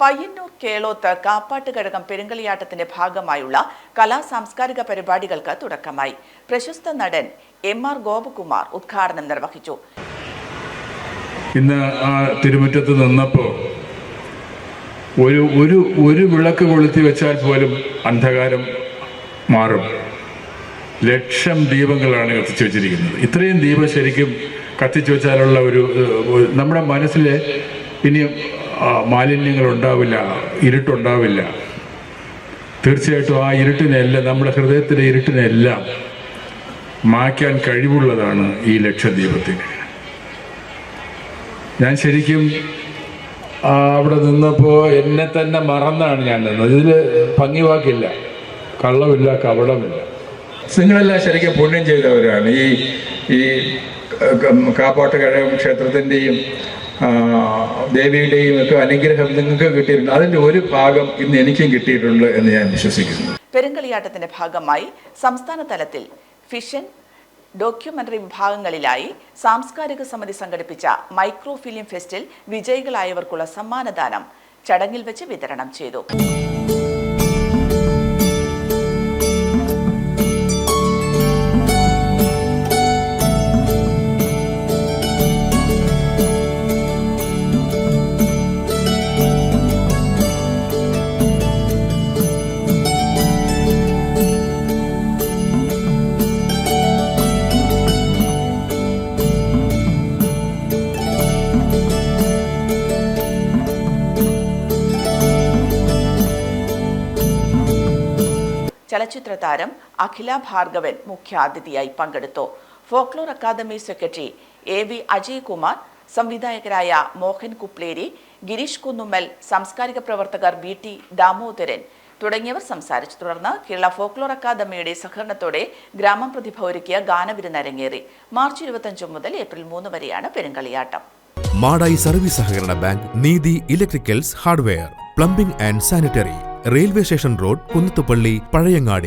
പയ്യന്നൂർ കേളോത്ത് കാപ്പാട്ട് ഘടകം പെരുങ്കളിയാട്ടത്തിന്റെ ഭാഗമായുള്ള കലാ സാംസ്കാരിക പരിപാടികൾക്ക് തുടക്കമായി. പ്രശസ്ത നടൻ എം ആർ ഗോപകുമാർ ഉദ്ഘാടനം നിർവഹിച്ചു. ഇന്ന് ആ തിരുമുറ്റത്ത് നിന്നപ്പോൾ ഒരു ഒരു ഒരു വിളക്ക് കൊളുത്തി വെച്ചാൽ പോലും അന്ധകാരം മാറും. ലക്ഷം ദീപങ്ങളാണ് കത്തിച്ചു വെച്ചിരിക്കുന്നത്. ഇത്രയും ദീപം ശരിക്കും കത്തിച്ചു വെച്ചാലുള്ള ഒരു നമ്മുടെ മനസ്സിലെ ഇനിയും മാലിന്യങ്ങൾ ഉണ്ടാവില്ല ഇരുട്ടുണ്ടാവില്ല. തീർച്ചയായിട്ടും ആ ഇരുട്ടിനെല്ലാം നമ്മുടെ ഹൃദയത്തിലെ ഇരുട്ടിനെല്ലാം മായ്ക്കാൻ കഴിവുള്ളതാണ് ഈ ലക്ഷദ്വീപത്തിന്. ഞാൻ ശരിക്കും അവിടെ നിന്നപ്പോൾ എന്നെ തന്നെ മറന്നാണ് ഞാൻ നിന്നത്. ഇതിൽ ഭംഗിവാക്കില്ല കള്ളമില്ല കവടമില്ല നിങ്ങളെല്ലാം ശരിക്കും പുണ്യം ചെയ്തവരാണ്. ഈ ഈ കാപ്പാട്ട് കഴകം ക്ഷേത്രത്തിന്റെയും ദേവിയുടെയും ഒക്കെ അനുഗ്രഹം നിങ്ങൾക്ക് കിട്ടിയിട്ടുണ്ട്. അതിന്റെ ഒരു ഭാഗം ഇന്ന് എനിക്കും കിട്ടിയിട്ടുണ്ട് എന്ന് ഞാൻ വിശ്വസിക്കുന്നു. പെരുങ്കളിയാട്ടത്തിന്റെ ഭാഗമായി സംസ്ഥാന തലത്തിൽ ഫിഷൻ ഡോക്യുമെന്ററി വിഭാഗങ്ങളിലായി സാംസ്കാരിക സമിതി സംഘടിപ്പിച്ച മൈക്രോ ഫിലിം ഫെസ്റ്റിൽ വിജയികളായവർക്കുള്ള സമ്മാനദാനം ചടങ്ങിൽ വെച്ച് വിതരണം ചെയ്തു. ചലച്ചിത്ര താരം അഖില ഭാർഗവൻ മുഖ്യാതിഥിയായി പങ്കെടുത്തു. Folklore academy secretary A V Ajaykumar സംവിധായകരായ Mohan Kupleri Girish Kunnummal സാംസ്കാരിക പ്രവർത്തകർ വി ടി ദാമോദരൻ തുടങ്ങിയവർ സംസാരിച്ചു. തുടർന്ന് കേരള ഫോക്ലോർ അക്കാദമിയുടെ സഹകരണത്തോടെ ഗ്രാമം പ്രതിഭ ഒരുക്കിയ ഗാനവിരുന്ന് അരങ്ങേറി. മാർച്ച് ഇരുപത്തഞ്ച് മുതൽ ഏപ്രിൽ മൂന്ന് വരെയാണ് പെരുങ്കളിയാട്ടം. മാടായി സർവീസ് സഹകരണ bank Neethi electricals hardware plumbing and sanitary. Railway station road Kunnathupalli Pazhayangadi.